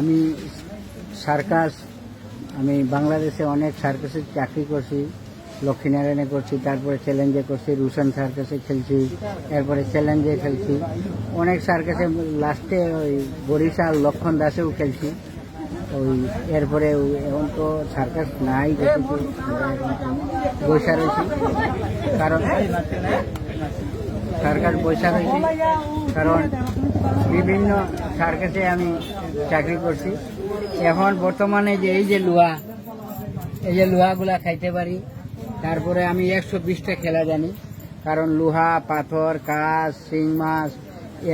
আমি সার্কাস, আমি বাংলাদেশে অনেক সার্কাসে চাকরি করছি, লক্ষ্মীনারায়ণে করছি, তারপরে চ্যালেঞ্জে করছি, রুশন সার্কাসে খেলছি, এরপরে চ্যালেঞ্জে খেলছি। অনেক সার্কাসে লাস্টে ওই বরিশাল লক্ষণ দাসেও খেলছি। ওই এরপরে এখন তো সার্কাস নাই বৈশা রয়েছি। কারণ সার্কাস বৈশা রয়েছি কারণ বিভিন্ন সার্কাসে আমি চাকরি করছি। এখন বর্তমানে যে এই যে লোহা, এই যে লোহাগুলা খাইতে পারি, তারপরে আমি একশো বিশটা খেলা জানি। কারণ লোহা, পাথর কাজ শিং মাছ,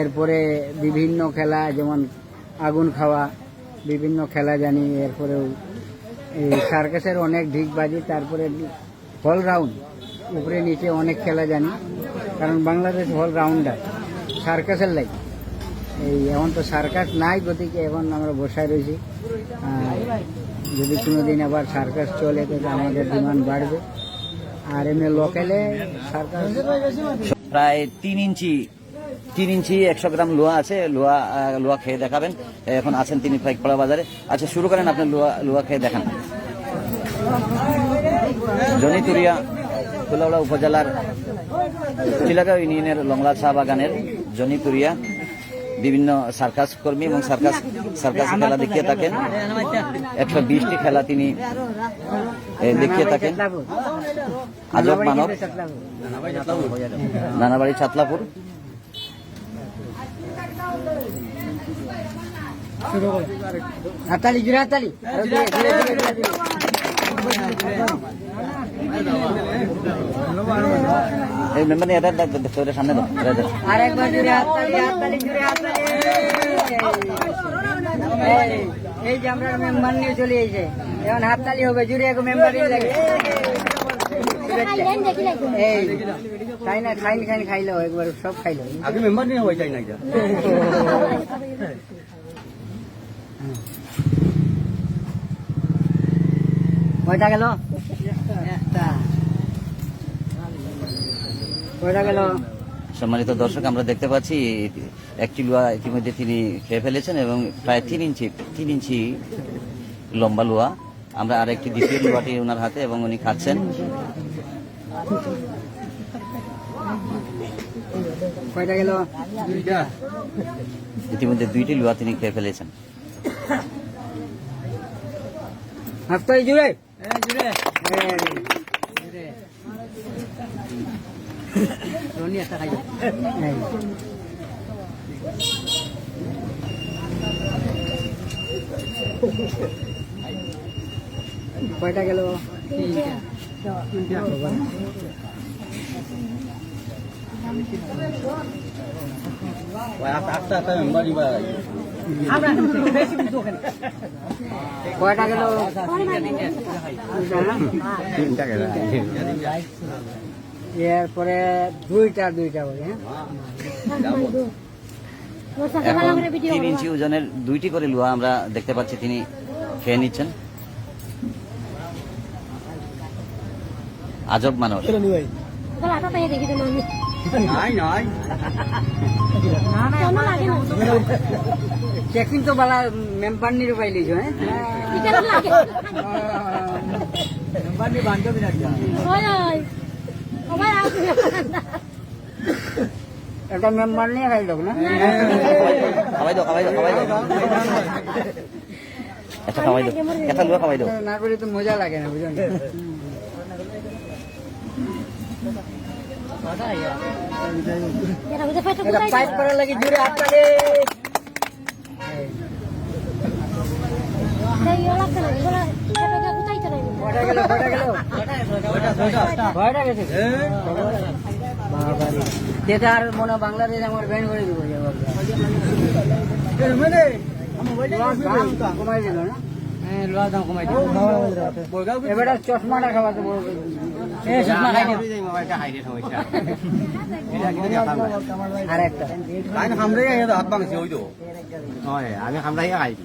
এরপরে বিভিন্ন খেলা, যেমন আগুন খাওয়া, বিভিন্ন খেলা জানি। এরপরেও এই সার্কাসের অনেক ঢিকবাজি, তারপরে হল রাউন্ড উপরে নিচে অনেক খেলা জানি। কারণ বাংলাদেশ হল রাউন্ডার সার্কাসের লাগে এই এখন তো সার্কাস নাই গতিকে এখন আমরা বসায় রয়েছি। যদি কোনোদিন আবার সার্কাস চলে, তো আমাদের ডিমান্ড বাড়বে। আর এমনি লোকালে সার্কাস প্রায় তিন ইঞ্চি তিন ইঞ্চি একশো গ্রাম লোহা আছে। লোহা লোহা খেয়ে দেখাবেন। এখন আছেন তিনি পাইকপাড়া বাজারে। আচ্ছা শুরু করেন আপনি লোহা লোহা খেয়ে দেখান। জনিতুরিয়া কুলাউড়া উপজেলার চিলাগাঁও ইউনিয়নের লংলা চা বাগানের জনিতুরিয়া বিভিন্ন সার্কাস কর্মী এবং সার্কাস সার্কাস খেলা দেখিয়ে থাকেন। একশো বিশটি খেলা তিনি দেখিয়ে থাকেন। আজব মানব। নানাবাড়ি ছাতলাপুর হাতালি জুড়ে হাতালি এই মেম্বার এটা দেখতে হবে সামনে দাও এটা দাও। আর একবার জুড়ে হাততালি হাততালি জুড়ে হাততালি। এই, এই যে আমরা মেম্বার নিয়ে চলে এসে এখন হাততালি হবে জুড়ে এক মেম্বার লাগে। এই খাই না খাইন খাইন খাইলো একবার সব খাইলো। আগে মেম্বার নিয়ে হয়ে না কয়টা গেল? সম্মানিত দর্শক আমরা দেখতে পাচ্ছি একটি লোহা ইতিমধ্যে তিনি খেয়ে ফেলেছেন এবং প্রায় তিন ইঞ্চি তিন ইঞ্চি লম্বা লোহা আমরা আরেকটি দ্বিতীয় লোহাটি ওনার হাতে এবং উনি খাচ্ছেন। ইতিমধ্যে দুইটি লোহা তিনি খেয়ে ফেলেছেন। হাততালি জুড়ে রনি একটা খাই কয়টা গেল আটটা আটটা মেম্বার কয়টা গেল? তিনটা গেল। এরপরে দুইটা দুইটা বলে হ্যাঁ? এখন তিন ইঞ্চি ওজনের দুইটি করে লোহা আমরা দেখতে পাচ্ছি তিনি খেয়ে নিচ্ছেন। আজব মানুষ। নাই নাই। চেকিং তো বালা মেম্বার নিয়ে পাইলিছ হ্যাঁ? মেম্বার নিয়ে বান্ধবী রাখা একটা মেম্বার নিয়ে খাইল না? খাওয়াই দাও খাওয়াই দাও খাওয়াই দাও। আচ্ছা খাওয়াই দাও একটা খাওয়াই দাও। না করে তো মজা লাগে না বুঝলেন? এটা পাইপ করার লাগে জুড়ে হাত তালে কয়টা গেল কয়টা গেল কয়টা গেছে বাবারে যেটা আর মনে বাংলাদেশ আমার ব্যান করে দিব যে বাবা। দাম কমাই দিল না হ্যাঁ লোহার দাম কমাই দিল এবারে চশমাটা খাওয়াতে বলব এই চশমা খাই দিও। আর একটা লাইন হামরে হাত ভাঙছে ওই তো আমি হামরাই খাইছি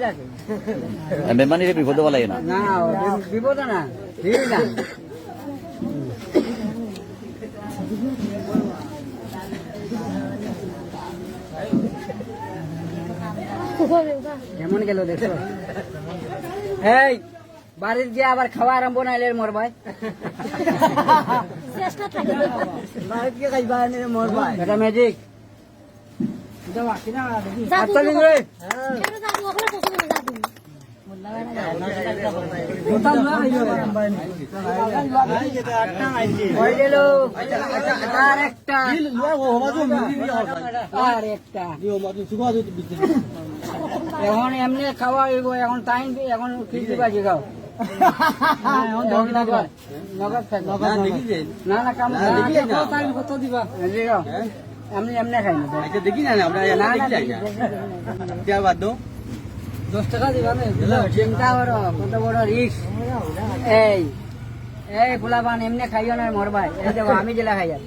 আছে বিপদ লাগে না। না বিপদ না না। কেমন গেল দেখো? এই বাড়ির গিয়ে আবার খাওয়া আরম্ভ নাইলে মোর ভাই। এটা ম্যাজিক হয়ে গেল আর একটা আর একটা এখন এমনি খাওয়া এখন টাইম এখন খিচুড়ি বাজি খাও না না কাম কত দিবা? আমি এমনি খাই না এটা দেখি না আমরা না দেখি না কে বাদ দাও দশ টাকা দিবা না চিন্তা করো কত বড় রিক্স এই এই গোলাপান এমনি খাইও না মরবাই এই দেখো আমি জেলা খাই আর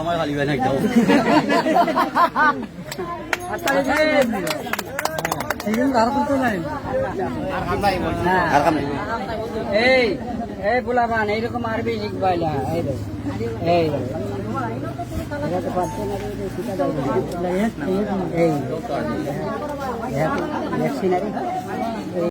আমার খালি ভাই না এই এই পোলাপান এইরকম আরবি শিখবাইলা এই এই। এই দেখছি না রে।